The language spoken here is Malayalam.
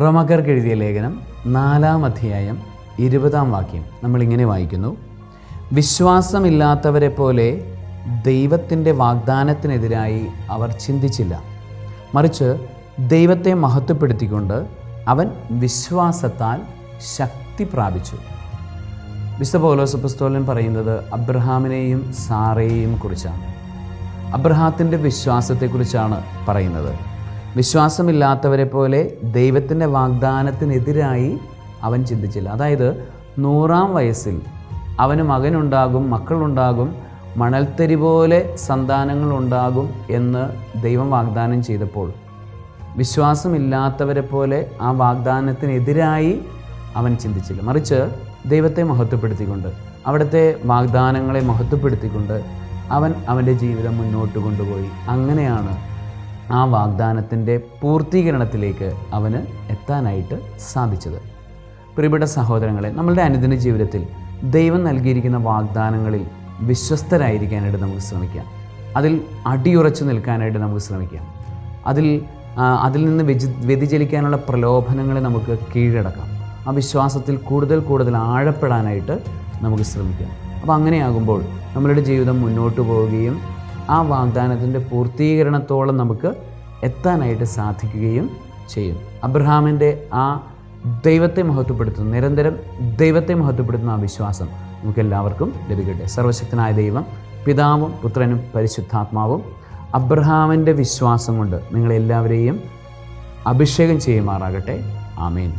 റോമാക്കാർക്ക് എഴുതിയ ലേഖനം നാലാം അധ്യായം ഇരുപതാം വാക്യം നമ്മളിങ്ങനെ വായിക്കുന്നു. വിശ്വാസമില്ലാത്തവരെ പോലെ ദൈവത്തിന്റെ വാഗ്ദാനത്തിനെതിരായി അവർ ചിന്തിച്ചില്ല. മറിച്ച് ദൈവത്തെ മഹത്വപ്പെടുത്തിക്കൊണ്ട് അവൻ വിശ്വാസത്താൽ ശക്തി പ്രാപിച്ചു. വിശുദ്ധ പൗലോസ് പുസ്തോലൻ പറയുന്നത് അബ്രഹാമിനെയും സാറയെയും കുറിച്ചാണ്. അബ്രഹാത്തിന്റെ വിശ്വാസത്തെക്കുറിച്ചാണ് പറയുന്നത്. വിശ്വാസമില്ലാത്തവരെ പോലെ ദൈവത്തിന്റെ വാഗ്ദാനത്തിനെതിരായി അവൻ ചിന്തിച്ചില്ല. അതായത് നൂറാം വയസ്സിൽ അവന് മകനുണ്ടാകും മക്കളുണ്ടാകും മണൽത്തരി പോലെ സന്താനങ്ങളുണ്ടാകും എന്ന് ദൈവം വാഗ്ദാനം ചെയ്തപ്പോൾ വിശ്വാസമില്ലാത്തവരെ പോലെ ആ വാഗ്ദാനത്തിനെതിരായി അവൻ ചിന്തിച്ചില്ല. മറിച്ച് ദൈവത്തെ മഹത്വപ്പെടുത്തിക്കൊണ്ട് അവിടുത്തെ വാഗ്ദാനങ്ങളെ മഹത്വപ്പെടുത്തിക്കൊണ്ട് അവൻ അവന്റെ ജീവിതം മുന്നോട്ട് കൊണ്ടുപോയി. അങ്ങനെയാണ് ആ വാഗ്ദാനത്തിന്റെ പൂർത്തീകരണത്തിലേക്ക് അവന് എത്താനായിട്ട് സാധിച്ചത്. പ്രിയപ്പെട്ട സഹോദരങ്ങളെ നമ്മളുടെ അനുദിന ജീവിതത്തിൽ ദൈവം നൽകിയിരിക്കുന്ന വാഗ്ദാനങ്ങളിൽ വിശ്വസ്തരായിരിക്കാനായിട്ട് നമുക്ക് ശ്രമിക്കാം. അതിൽ അടിയുറച്ചു നിൽക്കാനായിട്ട് നമുക്ക് ശ്രമിക്കാം. അതിൽ അതിൽ നിന്ന് വ്യജി വ്യതിചലിക്കാനുള്ള പ്രലോഭനങ്ങളെ നമുക്ക് കീഴടക്കാം. ആ വിശ്വാസത്തിൽ കൂടുതൽ കൂടുതൽ ആഴപ്പെടാനായിട്ട് നമുക്ക് ശ്രമിക്കാം. അപ്പോൾ അങ്ങനെയാകുമ്പോൾ നമ്മളുടെ ജീവിതം മുന്നോട്ട് പോവുകയും ആ വാഗ്ദാനത്തിന്റെ പൂർത്തീകരണത്തോളം നമുക്ക് എത്താനായിട്ട് സാധിക്കുകയും ചെയ്യും. അബ്രഹാമിന്റെ ആ ദൈവത്തെ മഹത്വപ്പെടുത്തുന്ന നിരന്തരം ദൈവത്തെ മഹത്വപ്പെടുത്തുന്ന ആ വിശ്വാസം നമുക്ക് എല്ലാവർക്കും ലഭിക്കട്ടെ. സർവശക്തനായ ദൈവം പിതാവും പുത്രനും പരിശുദ്ധാത്മാവും അബ്രഹാമിന്റെ വിശ്വാസം കൊണ്ട് നിങ്ങളെല്ലാവരെയും അഭിഷേകം ചെയ്യുമാറാകട്ടെ. ആമേൻ.